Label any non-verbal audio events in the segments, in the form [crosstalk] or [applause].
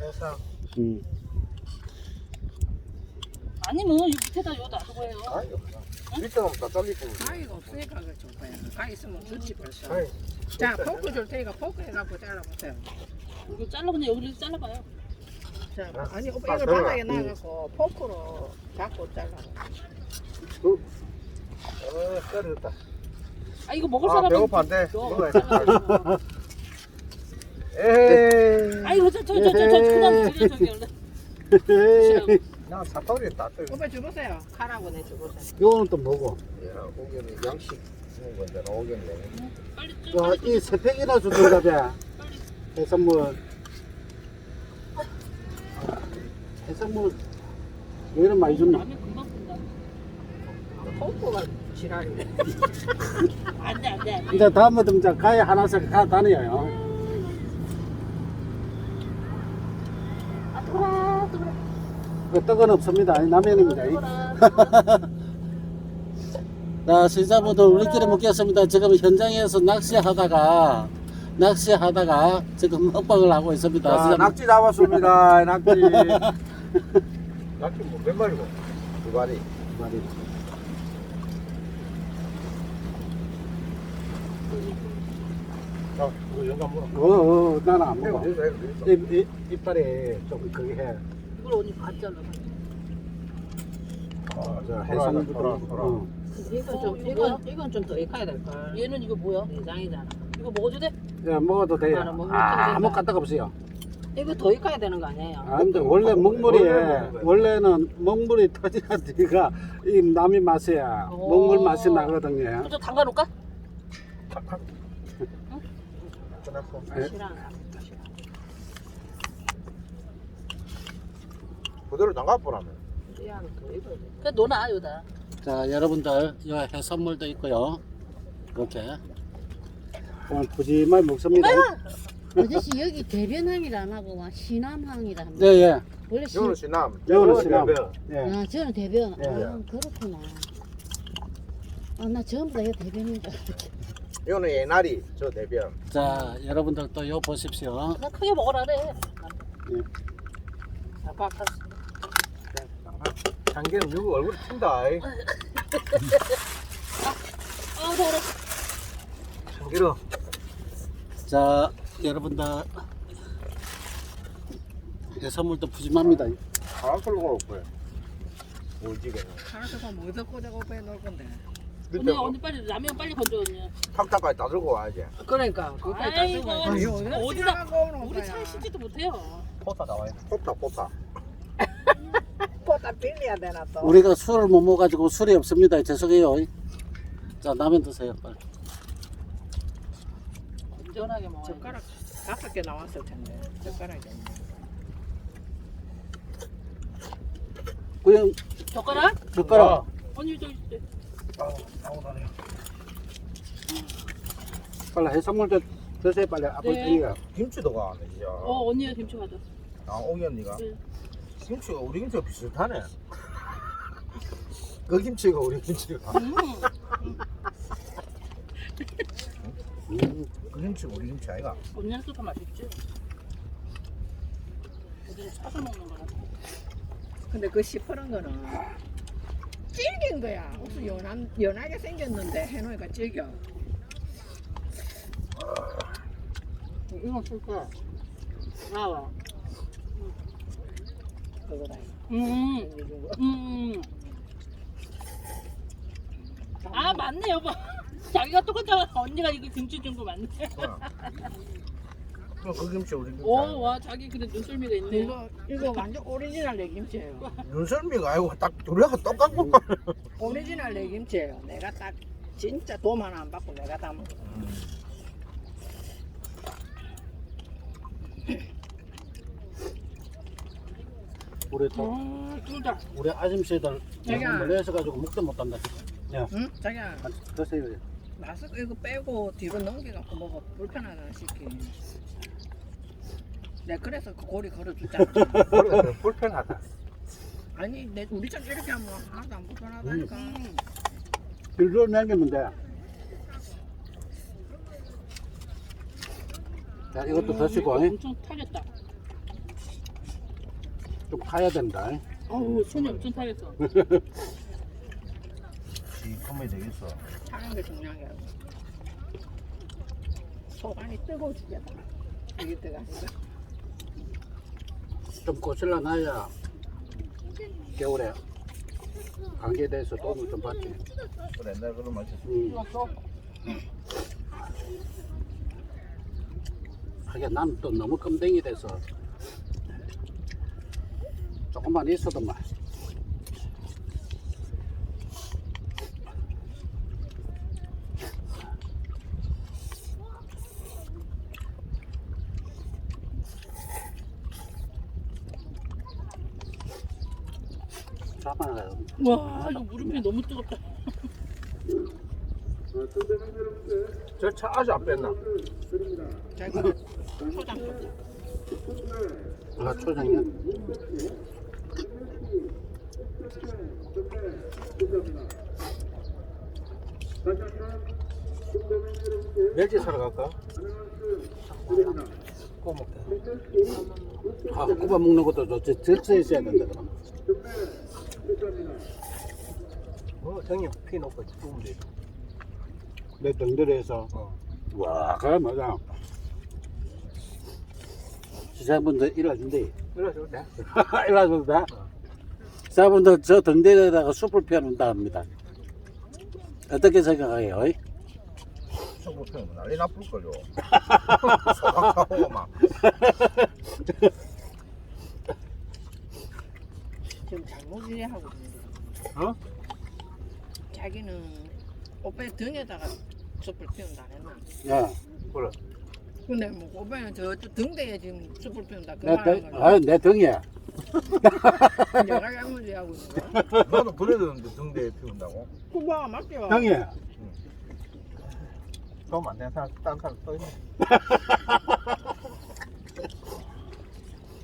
해상. 음. 아니면 이 밑에다 이거 놔두고 해요. 가위 없나? 밑에 가면 다 잘리고. 가위가 없으니까 그줄 거야. 가위 있으면 좋지 벌써. 가위. 자, 포크 줄 테니까 포크 해갖고 잘라보세요. 이거 잘라 그냥 여기를 잘라봐요. 자, 아, 아니 오빠 아, 이걸 그래요? 바닥에 놔갖고 포크로 잡고 잘라. 어, 떨어졌다. 아 이거 먹을 아, 사람은 배고파 안 돼. 이거 먹어야지. 잘라요. [laughs] 에이. 아이고 저저 저저저 그냥 저기 저기 원래 나 사탕이 따뜻해. 오빠 주보세요. 카라고 내 주보세요. 요거는 또 뭐고? 야, 오견이 양식 먹은 건데, 나 오견이. 빨리 좀 와, 빨리 이 세 팩이나 주던가 봐. 해산물. 해산물 왜 이런 많이 줬나? 라면 금방 푼다. 포크가 지랄이네. 안돼 안돼. 이제 다음부터 이제 가위 하나씩 가 다녀요. 아 돌아 돌아 그 떡은 없습니다. 라면입니다. 돌아. 자, 시자분들 우리끼리 먹겠습니다. 지금 현장에서 낚시하다가 낚시하다가 지금 먹방을 하고 있습니다. 자, 시자분- 낙지 잡았습니다. [laughs] 낙지. 낙지 뭐 몇 마리고? 두 마리. 이거 영감 물어. 어, 어, 나는 안 먹어. 이빨에 좀 그게 해. 이걸 언니 반 잘라. 아, 저. 돌아. 어. 이건 어, 좀 이거 이건 이건 좀 더 익혀야 될 걸. 얘는 이거 뭐야? 내장이잖아. 이거 먹어도 돼? 예, 먹어도 돼요. 먹으면 아, 아무 된다. 까딱 없어요. 이거 더 익혀야 되는 거 아니에요? 아, 근데 원래 먹물이 원래 먹는 거야. 원래는 먹물이 터져야 [laughs] 뒤가 이 남이 맛이야. 오. 먹물 맛이 나거든요. 그럼 좀 담가 놓을까? 탁탁. 끝났어. 네. 싫어. 그대로 장갑 보라면. 이하고 더 익어야 돼. 그냥 넣어놔 여기다. 자, 여러분들, 이 해산물도 있고요. 이렇게 오늘 푸짐하게 먹습니다. 아저씨 여기 대변항이라 안 하고 와 시남항이라 합니다. 예, 예. 원래 시, 이거는 시남. 이거는 시남. 대변. 예. 아 저는 대변. 예. 아 그렇구나. 아 나 전부 다 이거 대변인 줄 알았지. 이거는 예나리. 저 대변. 자, 여러분들 또 요 보십시오. 그냥 크게 먹으라 그래. 아빠 장기는 누구 얼굴에 튄다. 이. 아 더워. 장기는. 자, 여러분들 해산물도 푸짐합니다. 바람 끌고 올 거야. 오지게. 카라스가 뭐더 꽂아고 빼 놓을 건데. 밑에 언니 뭐 언니 빨리 라면 빨리 건져 언니. 탁탁까지 다 들고 와야지. 그러니까 그까지 다 아이고, 쓰고 와야지. 어디다- 우리? 차에 싣지도 못해요. 포타 나와야 돼. 포타 포타. 포다 빌려야 되나 또. 우리가 술을 못 먹어가지고 술이 없습니다. 죄송해요. 자, 라면 드세요. 빨리. 건전하게 먹어. 젓가락 다섯 개 나왔을 텐데 젓가락이 없네. 그냥 젓가락? 젓가락. 언니. 아우 아우 나네. 빨리 해산물도 드세요. 빨리 아버지 네. 네. 김치도 가네 진짜. 어 언니가 김치 가져. 아 오기 언니가. 네. 김치가 우리 김치가 비슷하네. [laughs] 그 김치가 우리 김치가. 음. 음, 그 김치가 우리 김치 아이가. 더 맛있지. 우리는 사서 먹는 거라. 근데 그 시퍼런 거는 질긴 거야. 무슨 연한 연하게 생겼는데 해놓으니까 질겨. 이거 쓸까? 나와. 그거 다. 음. 생겨준 거. 음. 아 맞네 여보. [laughs] 자기가 똑같아. 언니가 이거 김치 준 거 맞네. 그럼 그 김치 우리 김치. 오, 와 자기 그래 눈썰미가 있네. 이거 이거 완전 오리지널 내김치예요. 윤설미가 아니고 딱 우리가 똑같고. 오리지널 내김치예요. 내가 딱 진짜 돈 하나 안 받고 내가 다 먹어. 우리 또 음, 둘다. 우리 아줌씨들 자기야. 놀래서 가지고 먹도 못한다. 응? 자기야 드세요. 마스크 이거 빼고 뒤로 넘겨갖고 먹어 불편하다 시키. 내가 그래서 그 고리 걸어주자. [laughs] 불편하다. 아니 내 우리처럼 이렇게 하면 하나도 안 불편하다니까. 음. 일로 남기면 돼. 자, 이것도 음, 드시고. 잉? 엄청 타겠다. 좀 가야 된다. 어우 손이 엄청 타겠어. 시커매 되겠어. 타는 게 중요한 게 속안이 뜨거워 죽겠다 이게 들어가니까 좀 꼬실라 놔야 겨울에 감기에 대해서 도움을 좀 받지. 그래 내가 그런 말 했어. 음. 하긴 나는 또 너무 껌댕이 돼서 조금만 있어도 막. 와 이거 무릎이 너무 뜨겁다. 저차 아직 안 뺐나? 자기 초장 좀아 초장이요? 멸치 사러 갈까? 구워 먹자. 아 굽어 먹는 것도 좋지 절쳐 있어야 된다 그럼. 어, 형님 피 넣고 구우면 돼. 내 등들에서 어. 와 그래 맞아. 시사분들 일어준대. 그래서 돼. [laughs] 일어준다. 시사분들 저 등대에다가 숲을 펴놓는다 합니다. 어떻게 생각해요? 속으로 펴면 난리 나쁠걸요. 소각하고 [laughs] 막. 지금 잘못 이해하고 있는데 어? 자기는 오빠 등에다가 숯불 피운다 안 했나? 야, 그래. 근데 뭐 오빠는 저 등대에 지금 숯불 피운다 그내 말하는 등, 거야 아, 내 등이야. 여러 양물 이해하고 있는 거야 나도 그래도 등대에 피운다고. 후보가 맞죠? 형이 그럼 안 되는 사람, 딴 사람 또 있네.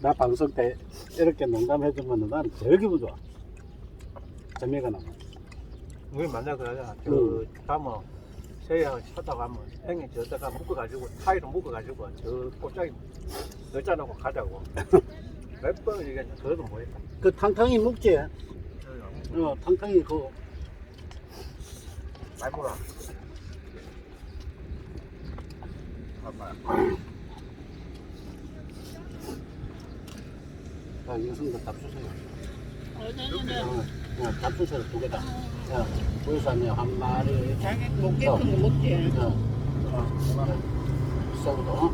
나 방송 때 이렇게 농담해주면 나는 제일 기분 좋아. 재미가 나. 우리 만나 그러자. 저 응. 가면 새야 찾아가면 형님 저다가 묶어가지고 타이로 묶어가지고 저 꽃장이 여자하고 가자고. [laughs] 몇 번을 얘기했냐. 그래도 뭐했다. 그 탕탕이 묵지? 어, 탕탕이 그 먹어. 아빠. 아, 이승도 잡수세요. 어, 네네네. 어, 어, 잡수세요 두 개다. 야, 보이사님 한 마리. 자기 목게 큰거 먹지 어, 어. 어?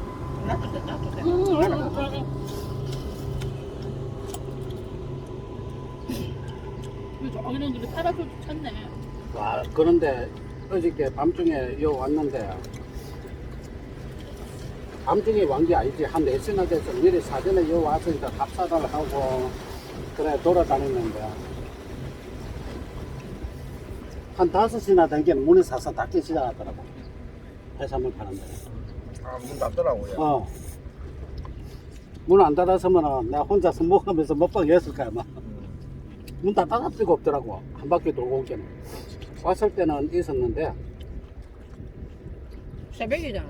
나도 돼 나도 돼 음, 나도 음, 돼. 음. 저기는 우리 파라솔 쳤네. 와, 그런데 어저께 밤중에 요 왔는데 밤중에 완게 아니지 한 4시나 돼서 미리 사전에 요 와서 이제 답사를 하고 그래 돌아다녔는데 한 5시나 된 게 문이 사서 닫기 시작하더라고 해산물 파는 데 아, 문 닫더라고요. 어. 문 안 닫았으면 내가 혼자서 먹으면서 먹방 했을 거야 아마 문 다 닫을 수가 없더라고. 한 바퀴 돌고 오기는. 왔을 때는 있었는데. 새벽이잖아.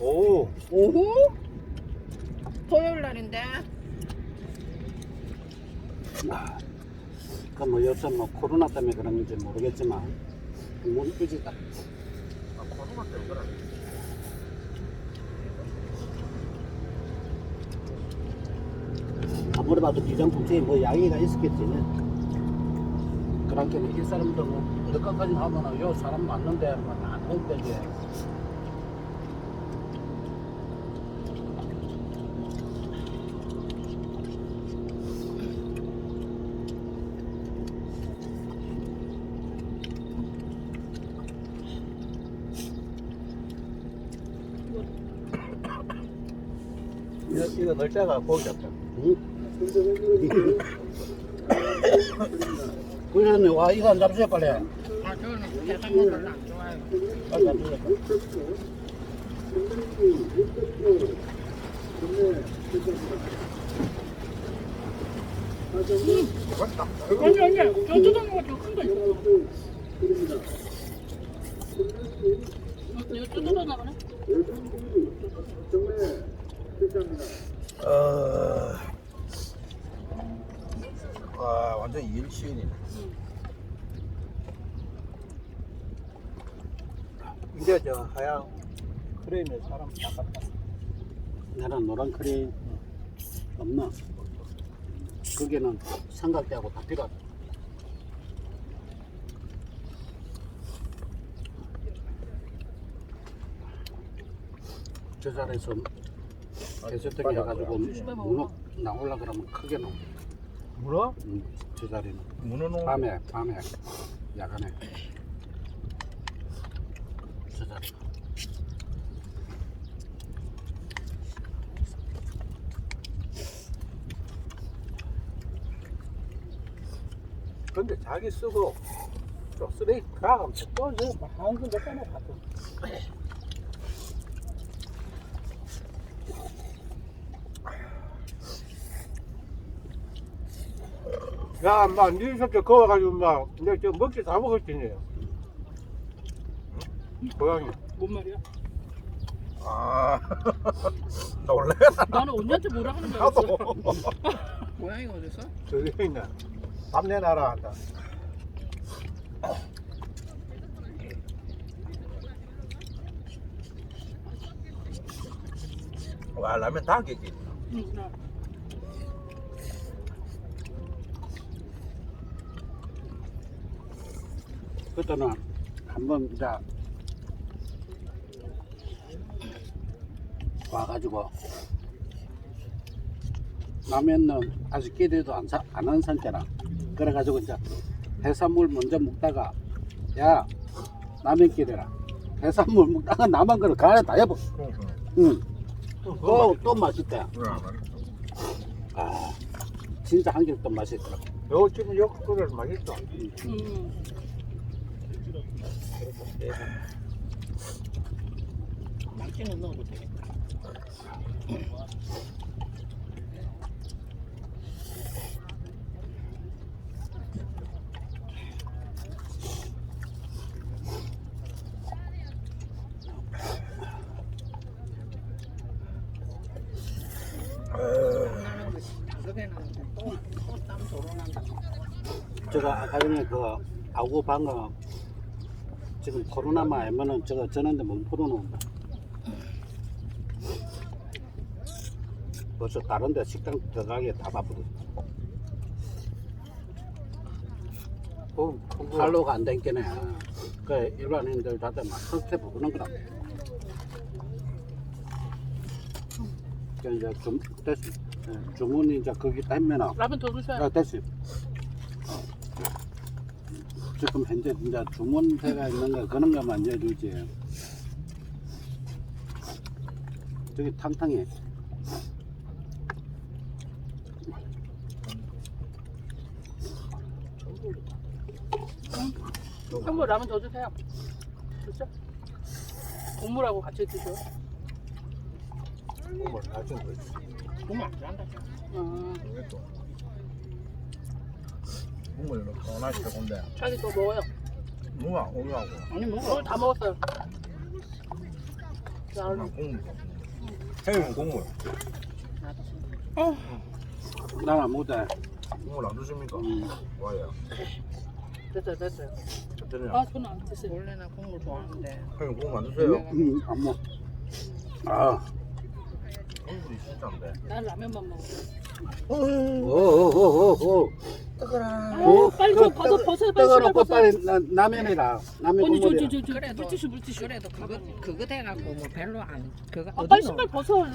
오, 오후? 토요일 날인데. 그뭐 요즘 뭐 코로나 때문에 그런 건지 모르겠지만 문 의지다. 아, 코로나 때문에 그래. 아무리 봐도 비정품체에 뭐 양해가 있었겠지 그렇게 뭐이 사람도 뭐 어디까지 하면은 요 사람 맞는데 뭐안 된대지 이거, 이거 넣을 때가 고기 없다. 응? 그러네. 와 이거 안 잡수요 빨리. 아 저는 해산물 별로 안 좋아해요. 빨리 잡수요. 아니 아니 저 뜯어놓은 거저큰거 있어. 어, 이거 뜯어서 나가네. 어, 김치인이네. 이제 저 하얀 크레인에 사람 닦았다. 나는 노란 크림 없나? 거기는 삼각대하고 다 필요하다. 저 자리에서 개수등이 해가지고 문어 나올라 그러면 크게 나온다. 물어? 음, 저 자리는 문어 놓은 밤에 밤에 야간에 저 자리. 근데 자기 쓰고 또 쓰레기 가면 또저 한군 몇 개나 갖고. 야, 막, 니 속에 거워가지고, 막, 내가 저 먹기 다 먹었지니. 고양이. 뭔 말이야? 아, [laughs] 나 원래 나는 언니한테 뭐라 하는 줄 나도. [laughs] 고양이가 어딨어? 저기 있네. 밥 내놔라 한다. 와 라면 다 깼지. 응, 나. 그때는 한번 이제 와가지고 라면은 아직 끼리도 안, 사, 안한 상태라. 그래가지고 이제 해산물 먼저 먹다가 야 라면 끼리라. 해산물 먹다가 남은 거를 간에 다 해버 응. 또, 또 맛있대. 아 진짜 또 맛있더라 요 지금 요 끓을 맛있어. 음. 낙지는 넣어도 되겠다. 제가 아까 전에 그 아구 방어 지금 코로나만 알면은 제가 전화인데 못 풀어놓는다. 벌써 다른 데 식당 들어가기에 다 바쁘다. 그, 그거 팔로가 안 댕기네. 그 일반인들 다들 막 그렇게 부르는 거다. 그 이제 주, 됐어. 예, 주문이 이제 거기 떼면은 라면 더 드셔야 아, 됐어요. 지금 현재 이제 주문대가 있는 거 그런 거만 해주지. 저기 탕탕해. 한번 라면 더 주세요. 그렇죠? 국물하고 같이 드셔. 국물 나중 거 있지. 보면 안 좋아한다. 음. 국물 넣고 하나씩 건데 자기 또 먹어요. 무가 오묘하고 아니 뭐 오늘 다 먹었어요. 자, 아, 국물. 해용 국물. 난안 먹다. 국물 안 드십니까? 음. 와요. 됐어요, 됐어요. 저는 아, 저는 안 드세요. 원래 나 국물 좋아하는데 해용 국물 안 드세요? 음, 안 먹. 아, 국물이 진짜인데. 난 라면만 먹어. 오오오오오. 아유, 빨리 좀 벗어, 벗어요, 빨리 신발 떠가놓고 벗어. 빨리 나, 라면이라. 라면 언니, 저, 저, 국물이라. 저, 저, 그래도- 물티슈, 물티슈. 그래도 그거 그거 돼갖고 뭐 별로 안 그거 아, 빨리 어디 신발 벗어, 얼른.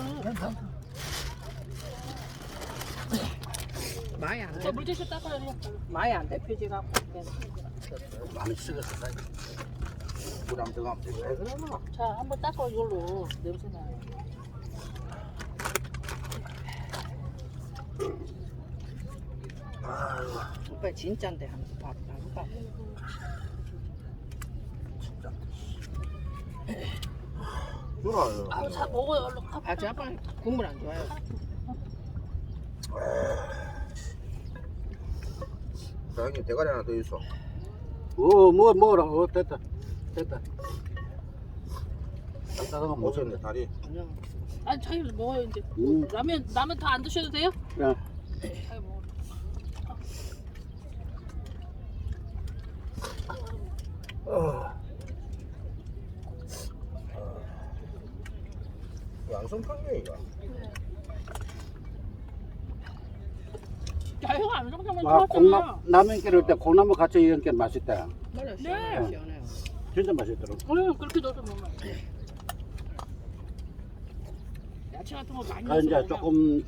많이 안 자, 돼. 물티슈 닦아요. 많이 안 데피지 갖고 많이 식었어. 물안 들어가면 돼. 왜 그러나? 자, 한번 닦아, 이걸로. 냄새 나요. 오빠 진짜인데 한번 봐. 봐봐. 누나요. 아, 자, 먹어요, 얼른. 아, 아, 저 아빠 국물 안 좋아요. 자, 형님 대가리 하나 더 있어. 오, 뭐, 뭐라. 어, 됐다. 됐다. 따다가 못 모셨네 다리. 그냥 아니 자기 먹어요 뭐 이제 음. 뭐 라면 라면 다 안 드셔도 돼요? 아. 뭐. 아. 야, 자기 라면 끓일 때 콩나물 같이 이런 게 맛있다. 네. 네. 진짜 맛있더라. 응 그렇게 넣어서 먹으면 야채 같은 거 많이 아, 넣어서 이제 먹으면. 조금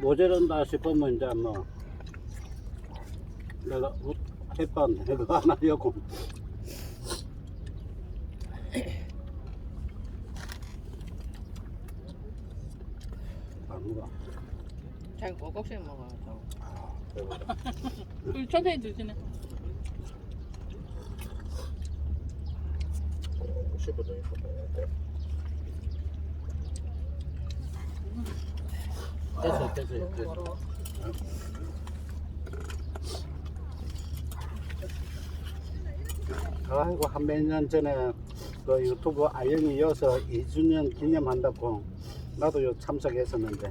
모자란다 싶으면 이제 뭐 내가 햇반 해도 하나 여고 안 먹어. 자기 꼭꼭씩 먹어 우리 천천히 드시네. 10분 더 있어. 됐어, 됐어, 됐어. 아이고 한 몇 년 전에 그 유튜브 아영이 이어서 2주년 기념한다고 나도 요 참석했었는데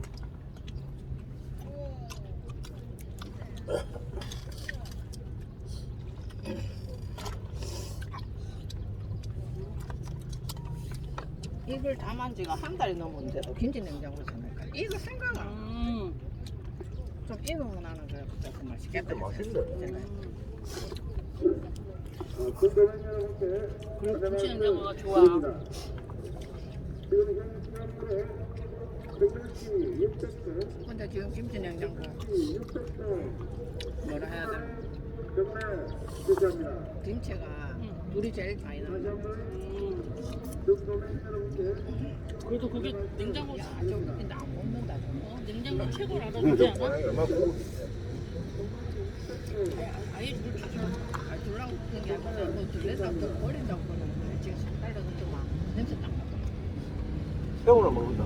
이걸 담은 지가 한 달이 넘었는데도 김치 냉장고잖아요 이거 생각 안 음. 좀 익으면 나는 그래 조금 맛있겠다 맛있네. 김치 냉장고가 좋아. 근데 지금 김치 냉장고 뭐라 해야 되나 김치가 둘이 제일 많이 음. 그래도 그게 냉장고 야, 좀 근데 안 먹는다. 어, 냉장고 최고라고 그러지 않아? 얼마나 고급인데. 아예 물. 아, 둘라고 그런 게 아니라 뭐 둘레다 또 버린다고 그러는데 지금 색깔도 막 냄새 딱 맡아. 새우를 먹는다.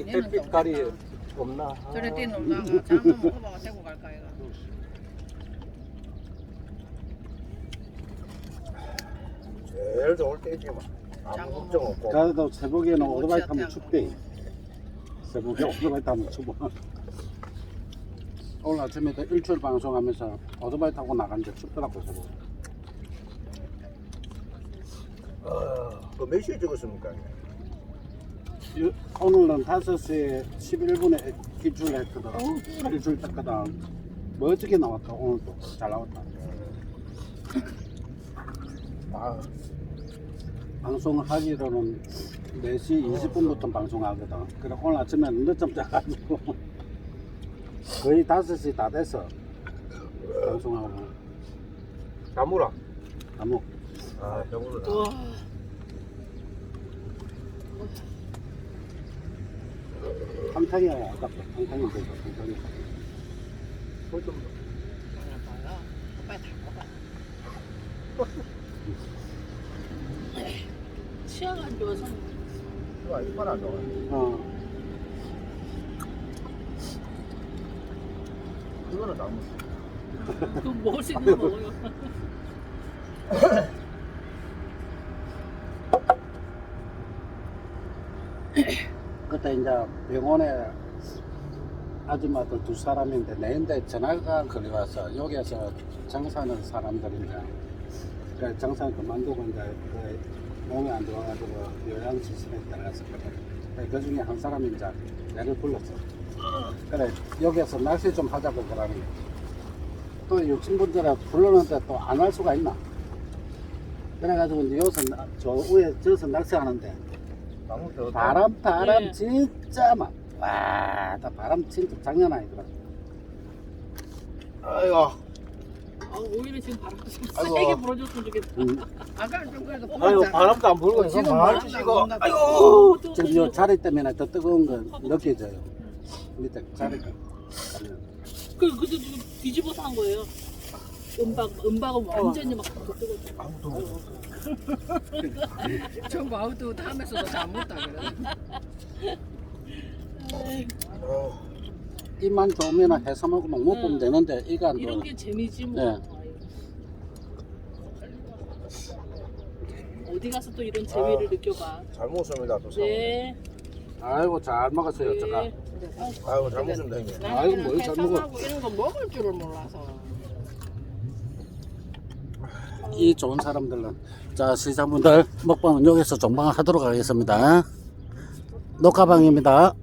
아, 이 햇빛깔이 없나? 저래 뛰놀다가 잠을 먹어봐 데리고 갈까 이거. 제일 좋을 때지만 아무 걱정 없고. 그래도 새벽에는 오토바이 못 타면 춥대 새벽에 오토바이 타면 추워 [laughs] 오늘 아침에도 일출 방송하면서 오토바이 타고 나갔는데 춥더라고 새벽에 그몇 시에 찍었습니까? 유- 오늘은 5시 11분에 기출했거든. 일출 떴거든. 멋지게 나왔다 오늘도? 잘 나왔다. 아, 방송을 하기로는 4시 20분부터 방송하거든. 그래 오늘 아침에 늦잠 자가지고. 거의 5시 다 돼서 방송하고. 나무라. 아무. 아, 배부르다. 와. 한탕이야 아깝다 한탕이 되고 다 먹어. 치아가 안 좋아서. 이거 이빨 안 좋아. 어 그거는 나무. 그 먹을 수 있는 거 먹어요. [laughs] 이제 병원에 아줌마들 두 사람인데 내인데 전화가 걸려와서 여기에서 장사하는 사람들인데 그 장사 그만두고 이제 그 몸이 안 좋아가지고 요양시설에 들어갔었거든. 그래, 그 중에 한 사람이 이제 내를 불렀어. 그래 여기서 낚시 좀 하자고 그러는. 또 육신분들을 불렀는데 또 안 할 수가 있나? 그래가지고 이제 여기서 나- 저 위에 저서 낚시하는데 아무튼 바람 바람 네. 진짜 막 와, 나 바람 진짜 장난 아니더라. 아이고 아, 오히려 지금 바람도 좀 아이고. 세게 불어줬으면 좋겠다. 음, 아까는 좀 그래도 아유 뽑았잖아. 바람도 안 불고 어, 지금 바람도. 오, 또 지금 요 자리 때문에 더 뜨거운 거 느껴져요. 밑에 자리가. 그, 그도 지금 뒤집어서 한 거예요. 은박, 은박은 완전히 막 뜨거워. 아무도 [laughs] 전부 아웃도 하면서도 잘 못다 그래. 어, 입만 좋으면 해서 먹으면 못 보면 응. 되는데 이거 안 이런 돼. 게 재미지 뭐. 네. 어디 가서 또 이런 재미를 아. 느껴봐. 잘 먹었습니다 또 사오. 네. 아이고 잘 먹었어요, 제가. 네. 아이고 잘 먹었습니다 형님 아이고, 뭘잘 먹어. 해산하고 이런 거 먹을 줄을 몰라서. 이 좋은 사람들은 자 시청자분들 먹방은 여기서 종방하도록 하겠습니다. 녹화방입니다.